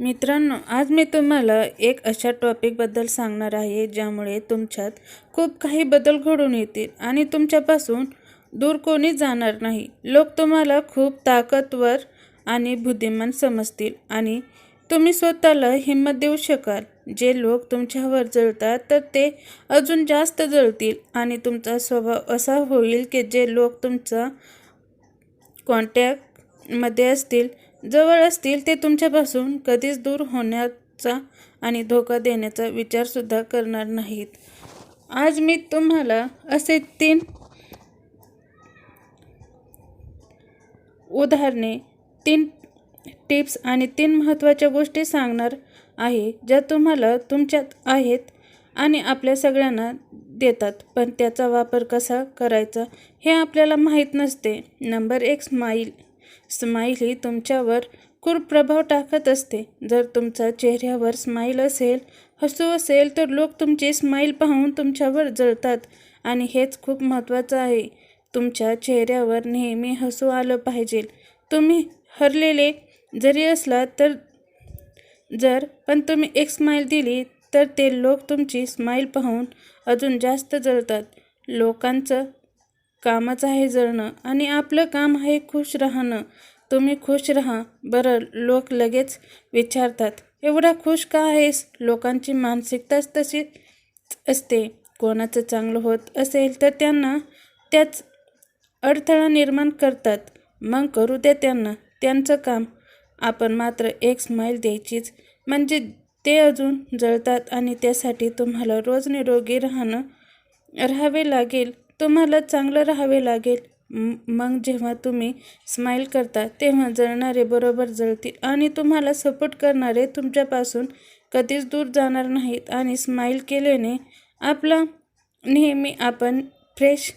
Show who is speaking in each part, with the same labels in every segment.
Speaker 1: मित्रांनो आज मी तुम्हाला एक अशा टॉपिकबद्दल सांगणार आहे ज्यामुळे तुमच्यात खूप काही बदल घडून येतील आणि तुमच्यापासून दूर कोणी जाणार नाही. लोक तुम्हाला खूप ताकदवर आणि बुद्धिमान समजतील आणि तुम्ही स्वतःला हिंमत देऊ शकाल. जे लोक तुमच्यावर जळतात तर ते अजून जास्त जळतील आणि तुमचा स्वभाव असा होईल की जे लोक तुमचा कॉन्टॅक्टमध्ये असतील जवळ असतील ते तुमच्यापासून कधीच दूर होण्याचा आणि धोका देण्याचा विचारसुद्धा करणार नाहीत. आज मी तुम्हाला असे तीन उदाहरणे तीन टिप्स आणि तीन महत्त्वाच्या गोष्टी सांगणार आहे ज्या तुम्हाला तुमच्यात आहेत आणि आपल्या सगळ्यांना देतात. पण त्याचा वापर कसा करायचा हे आपल्याला माहीत नसते. नंबर एक स्माईल. स्माईल ही तुमच्यावर खूप प्रभाव टाकत असते. जर तुमचा चेहऱ्यावर स्माईल असेल हसू असेल तर लोक तुमची स्माईल पाहून तुमच्यावर जळतात. आणि हेच खूप महत्त्वाचं आहे. तुमच्या चेहऱ्यावर नेहमी हसू आलं पाहिजे. तुम्ही हरलेले जरी असलात तर जर पण तुम्ही एक स्माईल दिली तर ते लोक तुमची स्माईल पाहून अजून जास्त जळतात. लोकांचं कामच आहे जळणं आणि आपलं काम आहे खुश राहणं. तुम्ही खुश राहा बरं लोक लगेच विचारतात एवढा खुश का आहेस? लोकांची मानसिकताच तशी असते. कोणाचं चांगलं होत असेल तर त्यांना त्याच अडथळा निर्माण करतात. मग करू दे त्यांना त्यांचं काम. आपण मात्र एक स्माईल द्यायचीच. म्हणजे ते अजून जळतात आणि त्यासाठी तुम्हाला रोज निरोगी राहणं राहावे लागेल. तुम्हाला चांगलं राहावे लागेल. मग जेव्हा तुम्ही स्माईल करता तेव्हा जळणारे बरोबर जळतील आणि तुम्हाला सपोर्ट करणारे तुमच्यापासून कधीच दूर जाणार नाहीत आणि स्माईल केल्याने आपला नेहमी आपण फ्रेश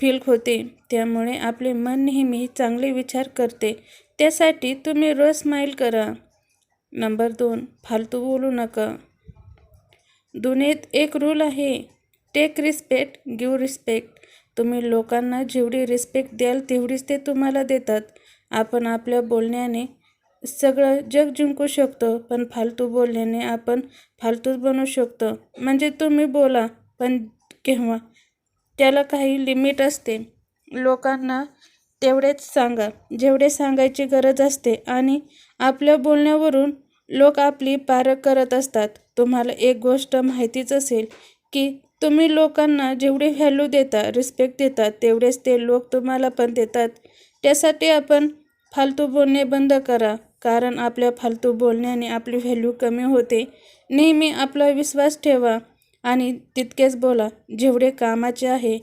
Speaker 1: फील होते. त्यामुळे आपले मन नेहमी चांगले विचार करते. त्यासाठी तुम्ही रोज स्माईल करा. नंबर दोन फालतू बोलू नका. दुनियेत एक रूल आहे. Take respect give respect. तुम्ही लोकांना जेवढी रिस्पेक्ट द्याल तेवढीच ते तुम्हाला देतात. आपण आपल्या बोलण्याने सगळं जग जिंकू शकतो पण फालतू बोलण्याने आपण फालतूच बनवू शकतो. म्हणजे तुम्ही बोला पण केव्हा? त्याला काही लिमिट असते. लोकांना तेवढेच सांगा जेवढे सांगायची गरज असते. आणि आपल्या बोलण्यावरून लोक आपली पारख करत असतात. तुम्हाला एक गोष्ट माहितीच असेल की तुम्ही लोकांना जेवढी व्हॅल्यू देता रिस्पेक्ट देतात तेवढेच ते लोक तुम्हाला पण देतात. त्यासाठी आपण फालतू बोलणे बंद करा कारण आपल्या फालतू बोलण्याने आपली व्हॅल्यू कमी होते. नेहमी आपला विश्वास ठेवा आणि तितकेच बोला जेवढे कामाचे आहे.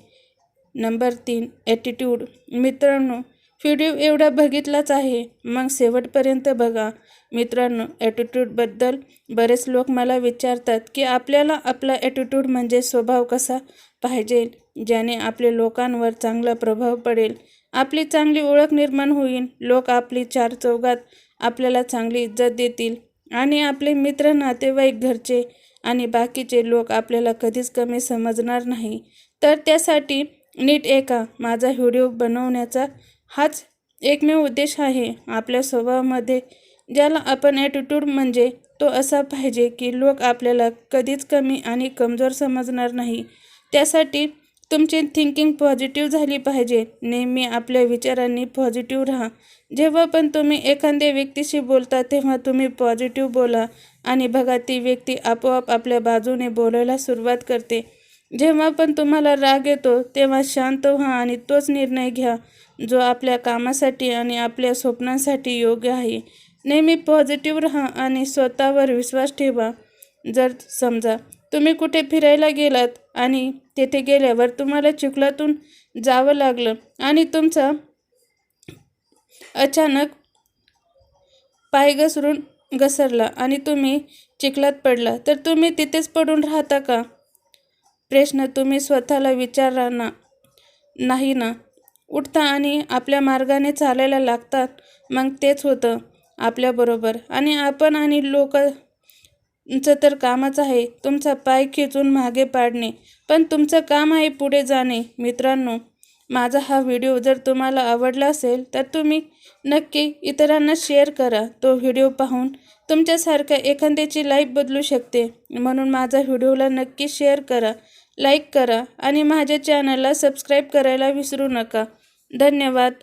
Speaker 1: नंबर तीन ॲटिट्यूड मित्रांनो व्हिडिओ एवढा बघितलाच आहे. मग शेवटपर्यंत बघा. मित्रांनो ॲटिट्यूडबद्दल बरेच लोक मला विचारतात की आपल्याला आपला ॲटिट्यूड म्हणजे स्वभाव कसा पाहिजे? ज्याने आपले लोकांवर चांगला प्रभाव पडेल. आपली चांगली ओळख निर्माण होईल. लोक आपली चार चौघात आपल्याला चांगली इज्जत देतील. आणि आपले मित्र नातेवाईक घरचे आणि बाकीचे लोक आपल्याला कधीच कमी समजणार नाही. तर त्यासाठी नीट एका माझा व्हिडिओ बनवण्याचा हाच एकमेव उद्देश आहे आपल्या स्वभावामध्ये ज्याला आपण ॲटिट्यूड म्हणजे तो असा पाहिजे की लोक आपल्याला कधीच कमी आणि कमजोर समजणार नाही. त्यासाठी तुमची थिंकिंग पॉझिटिव्ह झाली पाहिजे. नेहमी आपल्या विचारांनी पॉझिटिव्ह राहा. जेव्हा पण तुम्ही एखाद्या व्यक्तीशी बोलता तेव्हा तुम्ही पॉझिटिव्ह बोला आणि बघा ती व्यक्ती आपोआप आपल्या बाजूने बोलायला सुरुवात करते. जेव्हा पण तुम्हाला राग येतो तेव्हा शांत व्हा आणि तोच निर्णय घ्या जो आपल्या कामासाठी आणि आपल्या स्वप्नांसाठी योग्य आहे. नेहमी पॉझिटिव्ह राहा आणि स्वतःवर विश्वास ठेवा. जर समजा तुम्ही कुठे फिरायला गेलात आणि तेथे गेल्यावर तुम्हाला चिखलातून जावं लागलं आणि तुमचा अचानक पाय घसरून घसरला आणि तुम्ही चिखलात पडला तर तुम्ही तिथेच पडून राहता का? प्रश्न तुम्ही स्वतःला विचारा ना नाही ना. उठता आणि आपल्या मार्गाने चालायला लागतात मग तेच होतं आपल्याबरोबर आणि आपण आणि लोकांचं तर कामच आहे तुमचा पाय खेचून मागे पाडणे. पण तुमचं काम आहे पुढे जाणे मित्रांनो. माझा हा व्हिडिओ जर तुम्हाला आवडला असेल तर तुम्ही नक्की इतरांना शेअर करा. तो व्हिडिओ पाहून तुमच्यासारख्या एखाद्याची लाईफ बदलू शकते. म्हणून माझा व्हिडिओला नक्की शेअर करा. लाईक करा आणि माझ्या चॅनलला सबस्क्राईब करायला विसरू नका. धन्यवाद.